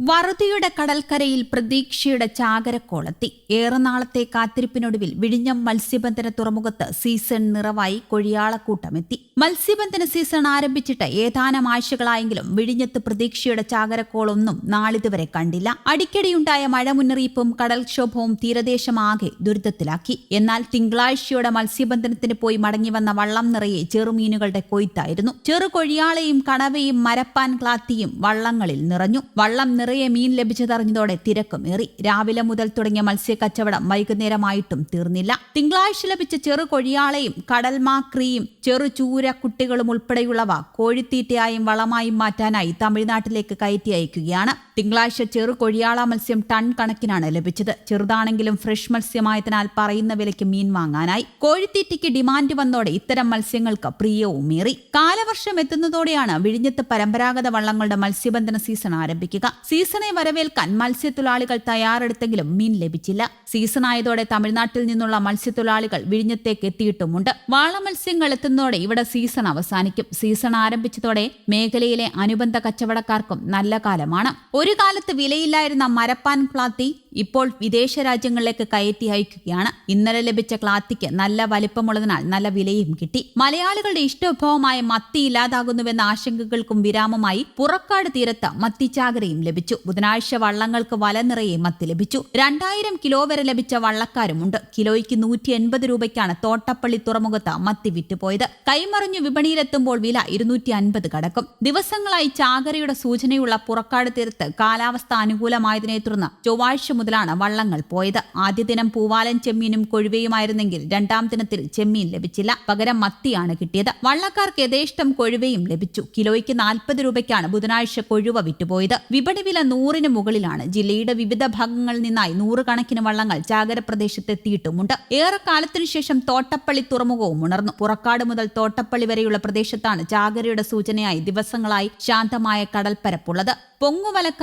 വറുതിയുടെ കടൽക്കരയിൽ പ്രതീക്ഷയുടെ ചാകരക്കോളത്തി. ഏറെ നാളത്തെ കാത്തിരിപ്പിനൊടുവിൽ വിഴിഞ്ഞം മത്സ്യബന്ധന തുറമുഖത്ത് സീസൺ നിറവായി കൊഴിയാളക്കൂട്ടമെത്തി. മത്സ്യബന്ധന സീസൺ ആരംഭിച്ചിട്ട് ഏതാനും ആഴ്ചകളായെങ്കിലും വിഴിഞ്ഞത്ത് പ്രതീക്ഷയുടെ ചാകരക്കോളൊന്നും നാളിതുവരെ കണ്ടില്ല. അടിക്കടിയുണ്ടായ മഴ മുന്നറിയിപ്പും കടൽക്ഷോഭവും തീരദേശമാകെ ദുരിതത്തിലാക്കി. എന്നാൽ തിങ്കളാഴ്ചയോടെ മത്സ്യബന്ധനത്തിന് പോയി മടങ്ങിവന്ന വള്ളം നിറയെ ചെറുമീനുകളുടെ കൊയ്ത്തായിരുന്നു. ചെറുകൊഴിയാളയും കണവയും മരപ്പാൻ ക്ലാത്തിയും വള്ളങ്ങളിൽ നിറഞ്ഞു. വള്ളം നിറയെ മീൻ ലഭിച്ചതറിഞ്ഞതോടെ തിരക്കുമേറി രാവിലെ മുതൽ തുടങ്ങിയ മത്സ്യക്കച്ചവടം വൈകുന്നേരമായിട്ടും തീർന്നില്ല. തിങ്കളാഴ്ച ലഭിച്ച ചെറു കൊഴിയാളയും കടൽമാക്രിയും ചെറു ചൂര കുട്ടികളും ഉൾപ്പെടെയുള്ളവ കോഴിത്തീറ്റയായും വളമായും മാറ്റാനായി തമിഴ്നാട്ടിലേക്ക് കയറ്റി അയക്കുകയാണ്. തിങ്കളാഴ്ച ചെറു കൊഴിയാള മത്സ്യം ടൺ കണക്കിനാണ് ലഭിച്ചത്. ചെറുതാണെങ്കിലും ഫ്രഷ് മത്സ്യമായതിനാൽ പറയുന്ന വിലയ്ക്ക് മീൻ വാങ്ങാനായി. കോഴിത്തീറ്റയ്ക്ക് ഡിമാൻഡ് വന്നതോടെ ഇത്തരം മത്സ്യങ്ങൾക്ക് പ്രിയവുമേറി കാലവർഷം എത്തുന്നതോടെയാണ് വിഴിഞ്ഞത്ത് പരമ്പരാഗത വള്ളങ്ങളുടെ മത്സ്യബന്ധന സീസൺ ആരംഭിക്കുക. സീസണെ വരവേൽക്കാൻ മത്സ്യത്തൊഴിലാളികൾ തയ്യാറെടുത്തെങ്കിലും മീൻ ലഭിച്ചില്ല. സീസണായതോടെ തമിഴ്നാട്ടിൽ നിന്നുള്ള മത്സ്യത്തൊഴിലാളികൾ വിഴിഞ്ഞത്തേക്ക് എത്തിയിട്ടുമുണ്ട്. വാള മത്സ്യങ്ങൾ എത്തുന്നതോടെ ഇവിടെ സീസൺ അവസാനിക്കും. സീസൺ ആരംഭിച്ചതോടെ മേഖലയിലെ അനുബന്ധ കച്ചവടക്കാർക്കും നല്ല കാലമാണ്. ഒരു കാലത്ത് വിലയില്ലായിരുന്ന മരപ്പാൻ ക്ലാത്തി ഇപ്പോൾ വിദേശ രാജ്യങ്ങളിലേക്ക് കയറ്റി അയക്കുകയാണ്. ഇന്നലെ ലഭിച്ച ക്ലാത്തിക്ക് നല്ല വലിപ്പമുള്ളതിനാൽ നല്ല വിലയും കിട്ടി. മലയാളികളുടെ ഇഷ്ടവിഭവമായ മത്തി ഇല്ലാതാകുന്നുവെന്ന ആശങ്കകൾക്കും വിരാമമായി പുറക്കാട് തീരത്ത് മത്തിച്ചാകരയും ലഭിച്ചു. ബുധനാഴ്ച വള്ളങ്ങൾക്ക് വല നിറയെ മത്തി ലഭിച്ചു. രണ്ടായിരം കിലോ വരെ ലഭിച്ച വള്ളക്കാരുമുണ്ട്. കിലോയ്ക്ക് നൂറ്റി എൺപത് രൂപയ്ക്കാണ് തോട്ടപ്പള്ളി തുറമുഖത്ത് മത്തി വിറ്റുപോയത്. കൈമറിഞ്ഞു വിപണിയിലെത്തുമ്പോൾ വില ഇരുന്നൂറ്റി അൻപത് കടക്കും. ദിവസങ്ങളായി ചാകരയുടെ സൂചനയുള്ള പുറക്കാട് തീരത്ത് കാലാവസ്ഥ അനുകൂലമായതിനെ തുടർന്ന് ചൊവ്വാഴ്ച മുതലാണ് വള്ളങ്ങൾ പോയത്. ആദ്യ ദിനം പൂവാലൻ ചെമ്മീനും കൊഴുവയുമായിരുന്നെങ്കിൽ രണ്ടാം ദിനത്തിൽ ചെമ്മീൻ ലഭിച്ചില്ല. പകരം മത്തിയാണ് കിട്ടിയത്. വള്ളക്കാർക്ക് യഥേഷ്ടം കൊഴുവയും ലഭിച്ചു. കിലോയ്ക്ക് നാൽപ്പത് രൂപയ്ക്കാണ് ബുധനാഴ്ച കൊഴുവ വിറ്റുപോയത്. വിപണി വില നൂറിന് മുകളിലാണ്. ജില്ലയുടെ വിവിധ ഭാഗങ്ങളിൽ നിന്നായി നൂറുകണക്കിന് വള്ളങ്ങൾ ചാകര പ്രദേശത്തെത്തിയിട്ടുമുണ്ട് ഏറെക്കാലത്തിനു ശേഷം തോട്ടപ്പള്ളി തുറമുഖവും ഉണർന്നു. പുറക്കാട് മുതൽ തോട്ടപ്പള്ളി വരെയുള്ള പ്രദേശത്താണ് ചാകരയുടെ സൂചനയായി ദിവസങ്ങളായി ശാന്തമായ കടൽപ്പരപ്പുള്ളത്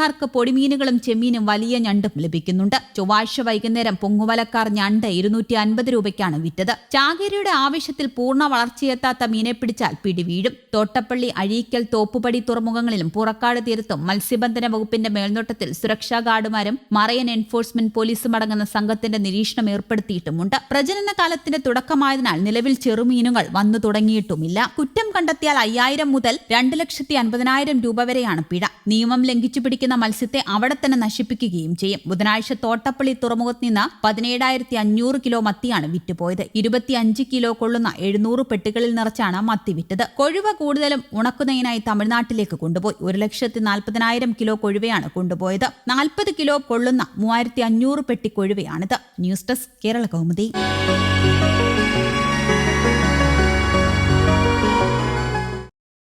പൊങ്ങുവലക്കാർക്ക് പൊടിമീനുകളും ചെമ്മീനും വലിയ ഞണ്ടും ലഭിക്കുന്നുണ്ട്. ചൊവ്വാഴ്ച വൈകുന്നേരം പൊങ്ങുവലക്കാർ ഞണ്ട് ഇരുന്നൂറ്റി അൻപത് രൂപയ്ക്കാണ് വിറ്റത്. ചാകേരിയുടെ ആവശ്യത്തിൽ പൂർണ വളർച്ചയെത്താത്ത മീനെ പിടിച്ചാൽ പിടിവീഴും തോട്ടപ്പള്ളി അഴീക്കൽ തോപ്പുപടി തുറമുഖങ്ങളിലും പുറക്കാട് തീരത്തും മത്സ്യബന്ധന വകുപ്പിന്റെ മേൽനോട്ടത്തിൽ സുരക്ഷാ ഗാർഡുമാരും മറയൻ എൻഫോഴ്സ്മെന്റ് പോലീസും അടങ്ങുന്ന സംഘത്തിന്റെ നിരീക്ഷണം ഏർപ്പെടുത്തിയിട്ടുമുണ്ട്. പ്രജനന കാലത്തിന്റെ തുടക്കമായതിനാൽ നിലവിൽ ചെറുമീനുകൾ വന്നു തുടങ്ങിയിട്ടുമില്ല. കുറ്റം കണ്ടെത്തിയാൽ അയ്യായിരം മുതൽ രണ്ട് ലക്ഷത്തി അൻപതിനായിരം രൂപ വരെയാണ് പിഴ. നിയമം ലംഘിച്ചു പിടിക്കുന്ന മത്സ്യത്തെ അവിടെ തന്നെ നശിപ്പിക്കുകയും ചെയ്യും. ബുധനാഴ്ച തോട്ടപ്പള്ളി തുറമുഖത്ത് നിന്ന് പതിനേഴായിരത്തി അഞ്ഞൂറ് കിലോ മത്തിയാണ് വിറ്റുപോയത്. ഇരുപത്തിയഞ്ച് കിലോ കൊള്ളുന്ന എഴുന്നൂറ് പെട്ടികളിൽ നിറച്ചാണ് മത്തി വിറ്റത്. കൊഴുവ കൂടുതലും ഉണക്കുന്നതിനായി തമിഴ്നാട്ടിലേക്ക് കൊണ്ടുപോയി. ഒരു ലക്ഷത്തി നാൽപ്പതിനായിരം കിലോ കൊഴുവയാണ് കൊണ്ടുപോയത്. നാൽപ്പത് കിലോ കൊള്ളുന്ന മൂവായിരത്തി അഞ്ഞൂറ് പെട്ടി കൊഴുവയാണിത്. News desk Kerala Kaumudi.